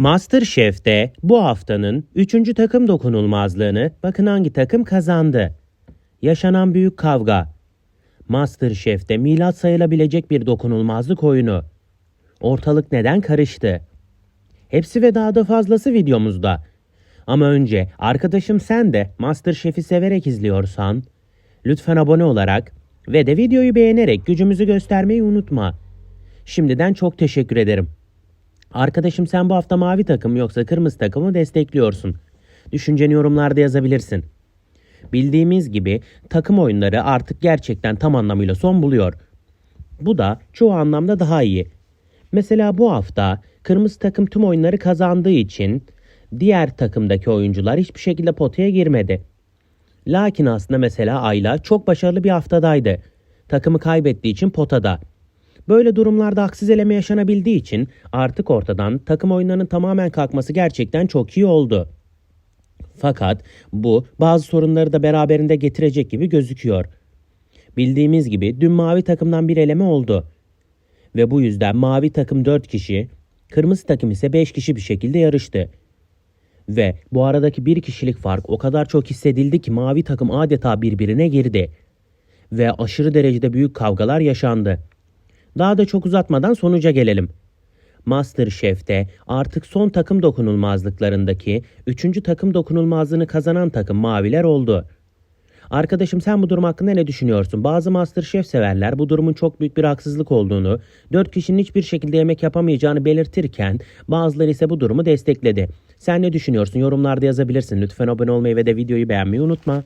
MasterChef'te bu haftanın 3. takım dokunulmazlığını bakın hangi takım kazandı. Yaşanan büyük kavga. MasterChef'te milat sayılabilecek bir dokunulmazlık oyunu. Ortalık neden karıştı? Hepsi ve daha da fazlası videomuzda. Ama önce arkadaşım sen de MasterChef'i severek izliyorsan lütfen abone olarak ve de videoyu beğenerek gücümüzü göstermeyi unutma. Şimdiden çok teşekkür ederim. Arkadaşım sen bu hafta mavi takım yoksa kırmızı takımı destekliyorsun. Düşünceni yorumlarda yazabilirsin. Bildiğimiz gibi takım oyunları artık gerçekten tam anlamıyla son buluyor. Bu da çoğu anlamda daha iyi. Mesela bu hafta kırmızı takım tüm oyunları kazandığı için diğer takımdaki oyuncular hiçbir şekilde potaya girmedi. Lakin aslında mesela Ayla çok başarılı bir haftadaydı. Takımı kaybettiği için potada. Böyle durumlarda haksız eleme yaşanabildiği için artık ortadan takım oyunlarının tamamen kalkması gerçekten çok iyi oldu. Fakat bu bazı sorunları da beraberinde getirecek gibi gözüküyor. Bildiğimiz gibi dün mavi takımdan bir eleme oldu. Ve bu yüzden mavi takım 4 kişi, kırmızı takım ise 5 kişi bir şekilde yarıştı. Ve bu aradaki bir kişilik fark o kadar çok hissedildi ki mavi takım adeta birbirine girdi. Ve aşırı derecede büyük kavgalar yaşandı. Daha da çok uzatmadan sonuca gelelim. MasterChef'te artık son takım dokunulmazlıklarındaki 3. takım dokunulmazlığını kazanan takım maviler oldu. Arkadaşım sen bu durum hakkında ne düşünüyorsun? Bazı MasterChef severler bu durumun çok büyük bir haksızlık olduğunu, 4 kişinin hiçbir şekilde yemek yapamayacağını belirtirken bazıları ise bu durumu destekledi. Sen ne düşünüyorsun? Yorumlarda yazabilirsin. Lütfen abone olmayı ve de videoyu beğenmeyi unutma.